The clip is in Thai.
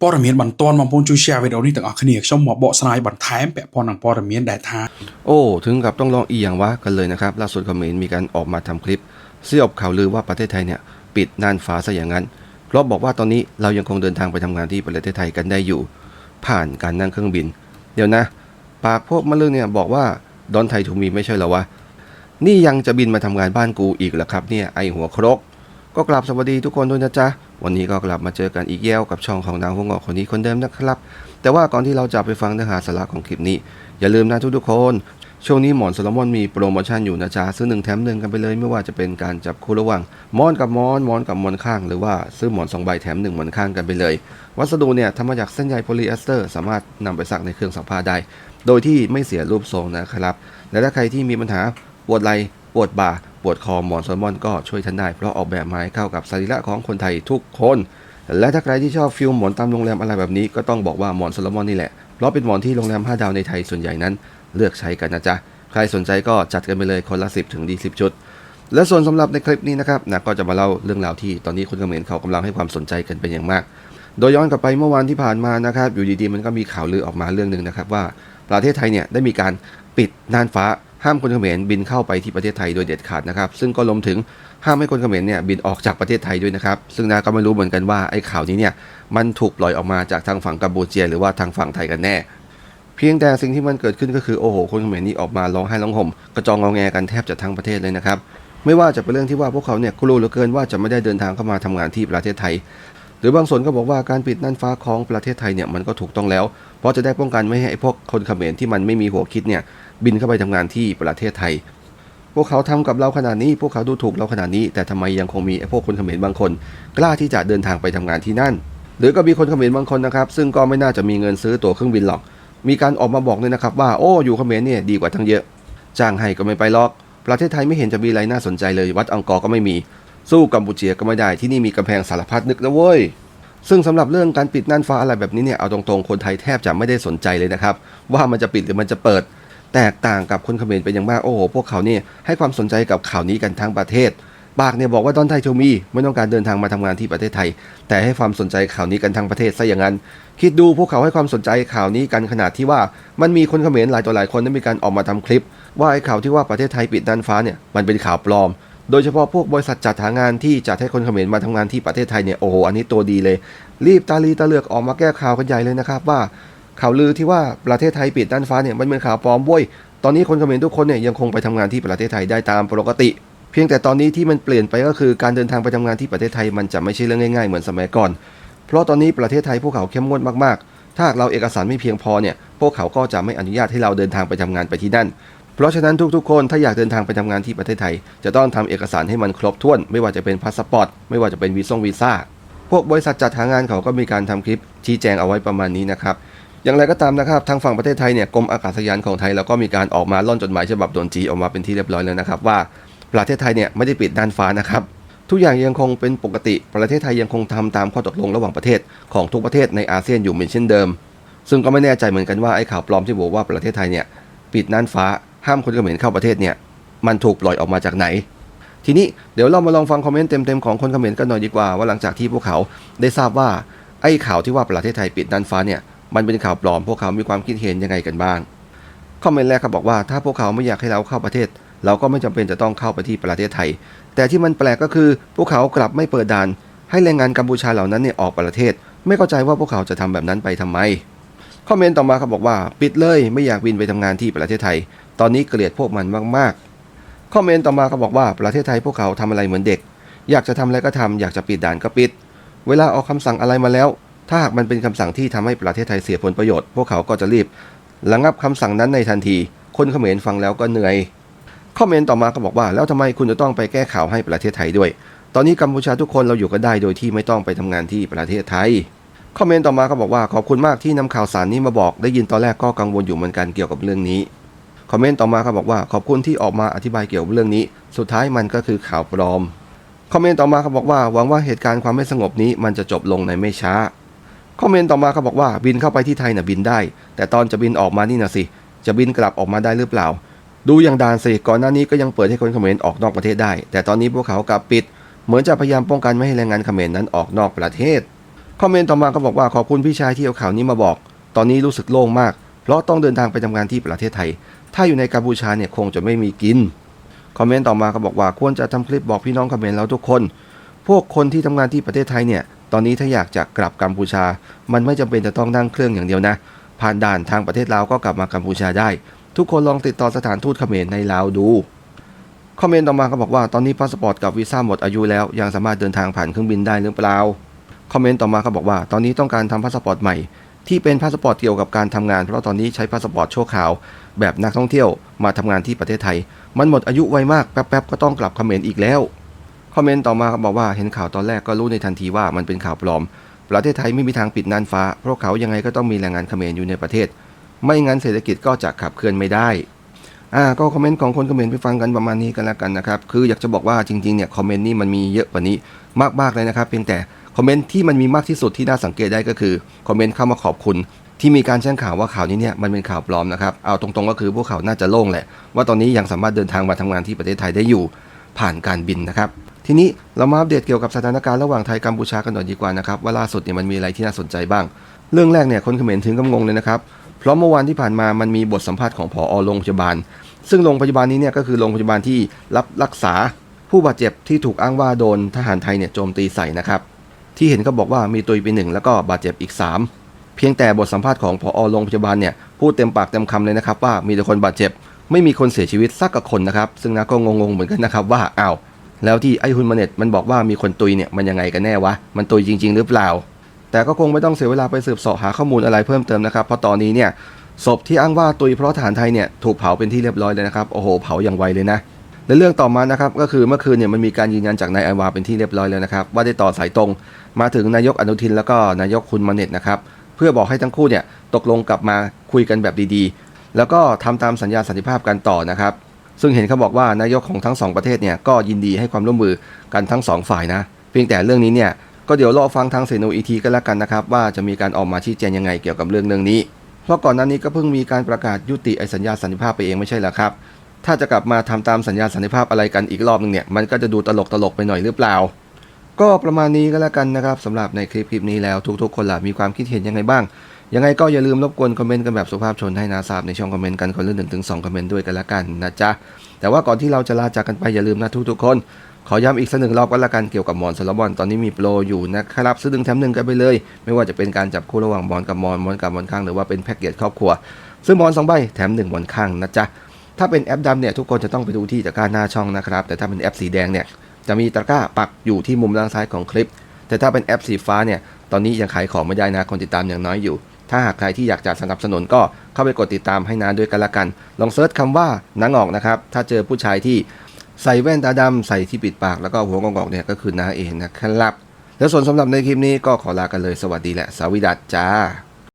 ព័ត៌មានបន្ទាន់បងប្អូនជួយ share វីដេអូនេះទាំងអស់គ្នាខ្ញុំមកបកស្រាយបន្ថែមពាក់ព័ន្ធនឹងព័ត៌មានដែលថា โอ้ ถึงกับต้องร้องอีอย่างวะกันเลยนะครับ ล่าสุดเขมรมีการออกมาทำคลิปสยบข่าวลือว่าประเทศไทยเนี่ยปิดน่านฟ้าซะอย่างนั้น เพราะบอกว่าตอนนี้เรายังคงเดินทางไปทำงานที่ประเทศไทยกันได้อยู่ ผ่านการนั่งเครื่องบิน เดี๋ยวนะ ปากพวกมะเรื่องเนี่ยบอกว่าดอนไทยถูมีไม่ใช่เหรอวะ นี่ยังจะบินมาทำงานบ้านกูอีกเหรอครับเนี่ยไอหัวครก ก็กลับสวัสดีทุกคนด้วยนะจ๊ะ วันนี้ก็กลับมาเจอกันอีกแย้วกับช่องของนางหัวงอกคนนี้คนเดิมนะครับ แต่ว่าก่อนที่เราจะไปฟังเนื้อหาสาระของคลิปนี้ อย่าลืมนะทุกๆคน ช่วงนี้หมอนโซโลมอนมีโปรโมชั่นอยู่นะจ๊ะซื้อหนึ่งแถมหนึ่งกันไปเลยไม่ว่าจะเป็นการจับคู่ระหว่างหมอนกับหมอนหมอนกับหมอนข้าง หรือว่าซื้อหมอนสองใบแถมหนึ่งหมอนข้างกันไปเลย วัสดุเนี่ยทำมาจากเส้นใยโพลีเอสเตอร์สามารถนำไปซักในเครื่องซักผ้าได้ โดยที่ไม่เสียรูปทรงนะครับและถ้าใครที่มีปัญหาปวดไหล่ปวดบ่า ปวดคอหมอนโซลมอนก็ช่วยท่านได้ เพราะออกแบบมาให้เข้ากับสรีระของคนไทยทุกคน และถ้าใครที่ชอบฟิลหมอนตามโรงแรมอะไรแบบนี้ก็ต้องบอกว่าหมอนโซลมอนนี่แหละ เพราะเป็นหมอนที่โรงแรม 5 ดาวในไทยส่วนใหญ่นั้น เลือกใช้กันนะจ๊ะ ใครสนใจก็จัดกันไปเลยคนละ 10ถึงดี10ชุด และส่วนสำหรับในคลิปนี้นะครับนะก็จะมาเล่าเรื่องราวที่ตอนนี้คนเขมรเขากำลังให้ความสนใจกันเป็นอย่างมาก โดยย้อนกลับไปเมื่อวานที่ผ่านมานะครับอยู่ดีๆมันก็มีข่าวลือออกมาเรื่องหนึ่งนะครับว่าประเทศไทยเนี่ยได้มีการปิดน่านฟ้า ห้ามคนเขมรบินเข้าไปที่ประเทศไทยโดยเด็ดขาดนะครับ ซึ่งก็รวมถึงห้ามให้คนเขมรเนี่ยบินออกจากประเทศไทยด้วยนะครับ ซึ่งนาก็ไม่รู้เหมือนกันว่าไอ้ข่าวนี้เนี่ยมันถูกปล่อยออกมาจากทางฝั่งกัมพูเชีย หรือว่าทางฝั่งไทยกันแน่ เพียงแต่สิ่งที่มันเกิดขึ้นก็คือโอ้โหคนเขมรนี่ออกมาร้องไห้ร้องห่มกระจองงอแงกันแทบจะทั้งประเทศเลยนะครับไม่ว่าจะเป็นเรื่องที่ว่าพวกเขาเนี่ยกลัวเหลือเกินว่าจะไม่ได้เดินทางเข้ามาทำงานที่ประเทศไทย หรือบางส่วนก็บอกว่าการปิดน่านฟ้าของประเทศไทยเนี่ยมันก็ถูกต้องแล้ว เพราะจะได้ป้องกันไม่ให้พวกคนเขมรที่มันไม่มีหัวคิดเนี่ยบินเข้าไปทำงานที่ประเทศไทย พวกเขาทำกับเราขนาดนี้ พวกเขาดูถูกเราขนาดนี้ แต่ทำไมยังคงมีไอ้พวกคนเขมรบางคน กล้าที่จะเดินทางไปทำงานที่นั่น หรือก็มีคนเขมรบางคนนะครับ ซึ่งก็ไม่น่าจะมีเงินซื้อตั๋วเครื่องบินหรอก มีการออกมาบอกเลยนะครับว่าโอ้อยู่เขมรเนี่ยดีกว่าทั้งเยอะ จ้างให้ก็ไม่ไปหรอก ประเทศไทยไม่เห็นจะมีอะไรน่าสนใจเลย วัดอังกอร์ก็ไม่มี สู้กัมพูเชียก็ไม่ได้ที่นี่มีกำแพงสารพัดนึกนะเว้ยซึ่งสำหรับเรื่องการปิดน่านฟ้าอะไรแบบนี้เนี่ยเอาตรงๆคนไทยแทบจะไม่ได้สนใจเลยนะครับ ว่ามันจะปิดหรือมันจะเปิด แตกต่างกับคนเขมรเป็นอย่างมากโอ้โหพวกเขาเนี่ยให้ความสนใจกับข่าวนี้กันทั้งประเทศปากเนี่ยบอกว่าดอนไทยทูมีไม่ต้องการเดินทางมาทำงานที่ประเทศไทย แต่ให้ความสนใจข่าวนี้กันทั้งประเทศซะอย่างนั้น คิดดูพวกเขาให้ความสนใจข่าวนี้กันขนาดที่ว่ามันมีคนเขมรหลายต่อหลายคนได้มีการออกมาทำคลิป ว่าไอ้ข่าวที่ว่าประเทศไทยปิดน่านฟ้าเนี่ยมันเป็นข่าวปลอม โดยเฉพาะพวกบริษัทจัดหางานที่จัดให้คนเขมรมาทำงานที่ประเทศไทยเนี่ยโอ้โหอันนี้ตัวดีเลย รีบตาลีตาเลือกออกมาแก้ข่าวกันใหญ่เลยนะครับว่าข่าวลือที่ว่าประเทศไทยปิดน่านฟ้าเนี่ยมันเป็นข่าวปลอมเว้ยตอนนี้คนเขมรทุกคนเนี่ยยังคงไปทำงานที่ประเทศไทยได้ตามปกติ เพียงแต่ตอนนี้ที่มันเปลี่ยนไปก็คือการเดินทางไปทำงานที่ประเทศไทยมันจะไม่ใช่เรื่องง่ายๆเหมือนสมัยก่อน เพราะตอนนี้ประเทศไทยพวกเขาเข้มงวดมากๆ ถ้าเราเอกสารไม่เพียงพอเนี่ยพวกเขาก็จะไม่อนุญาตให้เราเดินทางไปทำงานไปที่นั่น เพราะฉะนั้นทุกๆ คนถ้าอยากเดินทางไปทำงานที่ประเทศไทย จะต้องทำเอกสารให้มันครบถ้วน ไม่ว่าจะเป็นพาสปอร์ตไม่ว่าจะเป็นวีซ่งวีซ่าพวกบริษัทจัดหางานเขาก็มีการทำคลิปชี้แจงเอาไว้ประมาณนี้นะครับอย่างไรก็ตามนะครับทางฝั่งประเทศไทยเนี่ยกรมอากาศยานของไทยเราก็มีการออกมาล่อนจดหมายฉบับโดนจีออกมาเป็นที่เรียบร้อยแล้วนะครับว่าประเทศไทยเนี่ยไม่ได้ปิดน่านฟ้านะครับทุกอย่างยังคงเป็นปกติ ประเทศไทยยังคงทำตามข้อตกลงระหว่างประเทศของทุกประเทศในอาเซียนอยู่เหมือนเช่นเดิม ซึ่งก็ไม่แน่ใจเหมือนกันว่าไอ้ข่าวปลอมที่บอกว่าประเทศไทยเนี่ยปิดน่านฟ้า ห้ามคนเขมรเข้าประเทศเนี่ย มันถูกปล่อยออกมาจากไหน ทีนี้เดี๋ยวเรามาลองฟังคอมเมนต์เต็มๆของคนเขมรกันหน่อยดีกว่าว่าหลังจากที่พวกเขาได้ทราบว่าไอ้ข่าวที่ว่าประเทศไทยปิดน่านฟ้าเนี่ยมันเป็นข่าวปลอมพวกเขามีความคิดเห็นยังไงกันบ้างคอมเมนต์แรกครับอกว่าถ้าพวกเขาไม่อยากให้เราเข้าประเทศ เราก็ไม่จำเป็นจะต้องเข้าไปที่ประเทศไทย แต่ที่มันแปลกก็คือ พวกเขากลับไม่เปิดด่าน ให้แรงงานกัมพูชาเหล่านั้นเนี่ยออกประเทศ ไม่เข้าใจว่าพวกเขาจะทำแบบนั้นไปทำไมคอมเมนต์ต่อมาครับบอกว่า ปิดเลยไม่อยากบินไปทำงานที่ประเทศไทย ตอนนี้เกลียดพวกมันมากๆคอมเมนต์ต่อมาเขาบอกว่าประเทศไทยพวกเขาทำอะไรเหมือนเด็ก อยากจะทำอะไรก็ทำอยากจะปิดด่านก็ปิด เวลาออกคำสั่งอะไรมาแล้ว ถ้าหากมันเป็นคำสั่งที่ทำให้ประเทศไทยเสียผลประโยชน์ พวกเขาก็จะรีบระงับคำสั่งนั้นในทันที คนเขมรฟังแล้วก็เหนื่อยคอมเมนต์ต่อมาก็บอกว่าแล้วทำไมคุณจะต้องไปแก้ข่าวให้ประเทศไทยด้วย ตอนนี้กัมพูชาทุกคนเราอยู่กันได้โดยที่ไม่ต้องไปทำงานที่ประเทศไทยคอมเมนต์ต่อมาก็บอกว่าขอบคุณมากที่นำข่าวสารนี้มาบอก ได้ยินตอนแรกก็กังวลอยู่เหมือนกันเกี่ยวกับเรื่องนี้ คอมเมนต์ต่อมาเขาบอกว่าขอบคุณที่ออกมาอธิบายเกี่ยวกับเรื่องนี้ สุดท้ายมันก็คือข่าวปลอม คอมเมนต์ต่อมาเขาบอกว่าหวังว่าเหตุการณ์ความไม่สงบนี้มันจะจบลงในไม่ช้า คอมเมนต์ต่อมาเขาบอกว่าบินเข้าไปที่ไทยน่ะบินได้ แต่ตอนจะบินออกมานี่นะสิ จะบินกลับออกมาได้หรือเปล่า ดูอย่างดานสิก่อนหน้านี้ก็ยังเปิดให้คนเขมรออกนอกประเทศได้ แต่ตอนนี้พวกเขากลับปิด เหมือนจะพยายามป้องกันไม่ให้แรงงานเขมรนั้นออกนอกประเทศ คอมเมนต์ต่อมาก็บอกว่าขอบคุณพี่ชายที่เอาข่าวนี้มาบอก ตอนนี้รู้สึกโล่งมาก เพราะต้องเดินทางไปทำงานที่ประเทศไทย ถ้าอยู่ในกัมพูชาเนี่ยคงจะไม่มีกิน คอมเมนต์ต่อมาก็บอกว่าควรจะทำคลิปบอกพี่น้องคอมเมนต์แล้วทุกคน พวกคนที่ทำงานที่ประเทศไทยเนี่ย ตอนนี้ถ้าอยากจะกลับกัมพูชา มันไม่จำเป็นจะต้องนั่งเครื่องอย่างเดียวนะ ผ่านด่านทางประเทศลาวก็กลับมากัมพูชาได้ ทุกคนลองติดต่อสถานทูตเขมรในลาวดู คอมเมนต์ต่อมาก็บอกว่าตอนนี้พาสปอร์ตกับวีซ่าหมดอายุแล้ว ยังสามารถเดินทางผ่านเครื่องบินได้หรือเปล่า คอมเมนต์ต่อมาก็บอกว่าตอนนี้ต้องการทำพาสปอร์ตใหม่ ที่เป็นพาสปอร์ตเกี่ยวกับการทำงาน เพราะตอนนี้ใช้พาสปอร์ตชั่วคราว แบบนักท่องเที่ยวมาทำงานที่ประเทศไทย มันหมดอายุไวมากแป๊บๆก็ต้องกลับเขมรอีกแล้วคอมเมนต์ต่อมาบอกว่าเห็นข่าวตอนแรกก็รู้ในทันทีว่ามันเป็นข่าวปลอม ประเทศไทยไม่มีทางปิดน่านฟ้า เพราะเขายังไงก็ต้องมีแรงงานเขมรอยู่ในประเทศ ไม่งั้นเศรษฐกิจก็จะขับเคลื่อนไม่ได้อ่าก็คอมเมนต์ของคนเขมรไปฟังกันประมาณนี้กันแล้วกันนะครับ คืออยากจะบอกว่าจริงๆเนี่ยคอมเมนต์นี่มันมีเยอะกว่านี้มากๆเลยนะครับ เพียงแต่ คอมเมนต์ที่มันมีมากที่สุดที่น่าสังเกตได้ก็คือคอมเมนต์เข้ามาขอบคุณ ที่มีการแจ้งข่าวว่าข่าวนี้เนี่ยมันเป็นข่าวปลอมนะครับเอาตรงๆก็คือพวกเขาน่าจะโล่งแหละว่าตอนนี้ยังสามารถเดินทางมาทำงานที่ประเทศไทยได้อยู่ผ่านการบินนะครับทีนี้เรามาอัปเดตเกี่ยวกับสถานการณ์ระหว่างไทยกัมพูชากันหน่อยดีกว่านะครับว่าล่าสุดเนี่ยมันมีอะไรที่น่าสนใจบ้าง เรื่องแรกเนี่ยคนเขมรถึงกับงงเลยนะครับเพราะเมื่อวานที่ผ่านมามันมีบทสัมภาษณ์ของผอโรงพยาบาล ซึ่งโรงพยาบาลนี้เนี่ยก็คือโรงพยาบาลที่รับรักษาผู้บาดเจ็บที่ถูกอ้างว่าโดนทหารไทยเนี่ยโจมตีใส่นะครับ ที่เห็นก็บอกว่ามีตุยไปหนึ่งแล้วก็บาดเจ็บอีก 3 เพียงแต่บทสัมภาษณ์ของผอโรงพยาบาลเนี่ยพูดเต็มปากเต็มคำเลยนะครับว่ามีแต่คนบาดเจ็บ ไม่มีคนเสียชีวิตสักกับคนนะครับซึ่งนาก็งงๆเหมือนกันนะครับว่าอ้าวแล้วที่ไอฮุนมาเน็ตมันบอกว่ามีคนตุยเนี่ยมันยังไงกันแน่วะมันตุยจริง ๆ หรือเปล่า แต่ก็คงไม่ต้องเสียเวลาไปสืบสาะหาข้อมูลอะไรเพิ่มเติมนะครับเพราะตอนนี้เนี่ยศพที่อ้างว่าตุยเพราะทหารไทยเนี่ยถูกเผาเป็นที่เรียบร้อยเลยนะครับโอ้โหเผาอย่างไวเลยนะและเรื่องต่อมานะครับก็คือเมื่อคืนเนี่ยมันมีการยืนยันจากนายไอวาเป็นที่เรียบร้อยแล้วนะครับว่าได้ต่อสายตรง มาถึงนายกอนุทินแล้วก็นายกคุณมาเน็ตนะครับ เพื่อบอกให้ทั้งคู่เนี่ยตกลงกลับมาคุยกันแบบดีๆ แล้วก็ทำตามสัญญาสันติภาพกันต่อนะครับ ซึ่งเห็นเขาบอกว่านายกของทั้งสองประเทศเนี่ยก็ยินดีให้ความร่วมมือกันทั้งสองฝ่ายนะ เพียงแต่เรื่องนี้เนี่ยก็เดี๋ยวรอฟังทางเซโนอีทีก็แล้วกันนะครับ ว่าจะมีการออกมาชี้แจงยังไงเกี่ยวกับเรื่องเรื่องนี้ เพราะก่อนหน้านี้ก็เพิ่งมีการประกาศยุติไอสัญญาสันติภาพไปเองไม่ใช่หรอครับ ถ้าจะกลับมาทำตามสัญญาสันติภาพอะไรกันอีกรอบนึงเนี่ยมันก็จะดูตลกตลกไปหน่อยหรือเปล่า ก็ประมาณนี้ก็แล้วกันนะครับสำหรับในคลิปคลิปนี้แล้วทุกๆ คนล่ะมีความคิดเห็นยังไงบ้าง ยังไงก็อย่าลืมรบกวนคอมเมนต์กันแบบสุภาพชนให้นาทราบในช่องคอมเมนต์กันคนละหนึ่งถึงสองคอมเมนต์ด้วยกันละกันนะจ๊ะแต่ว่าก่อนที่เราจะลาจากกันไปอย่าลืมนะทุกๆคน ขอย้ำอีกสักหนึ่งรอบก็แล้วกันเกี่ยวกับหมอนสลบอนตอนนี้มีโปรอยู่นะครับซื้อหนึ่งแถมหนึ่งกันไปเลย ไม่ว่าจะเป็นการจับคู่ระหว่างหมอนกับหมอนหมอนกับหมอนข้างหรือว่าเป็นแพ็กเกจครอบครัว ซื้อหมอนสองใบแถมหนึ่งหมอนข้างนะจ๊ะถ้าเป็นแอปดำเนี่ยทุกคนจะต้องไปดูที่ตะกร้าหน้าช่องนะครับแต่ถ้าเป็นแอปสีแดงเนี่ย จะมีตะกร้าปักอยู่ที่มุมด้านซ้ายของคลิป แต่ถ้าเป็นแอปสีฟ้าเนี่ยตอนนี้ยังขายของไม่ได้นะคนติดตามอย่างน้อยอยู่ ถ้าหากใครที่อยากจะสนับสนุนก็เข้าไปกดติดตามให้นาด้วยกันละกัน ลองเซิร์ชคำว่านังออกนะครับถ้าเจอผู้ชายที่ใส่แว่นตาดำใส่ที่ปิดปากแล้วก็หัวงอกเนี่ยก็คือนาเองนะครับแล้วส่วนสำหรับในคลิปนี้ก็ขอลากันเลยสวัสดีแหละสวัสดีจ้า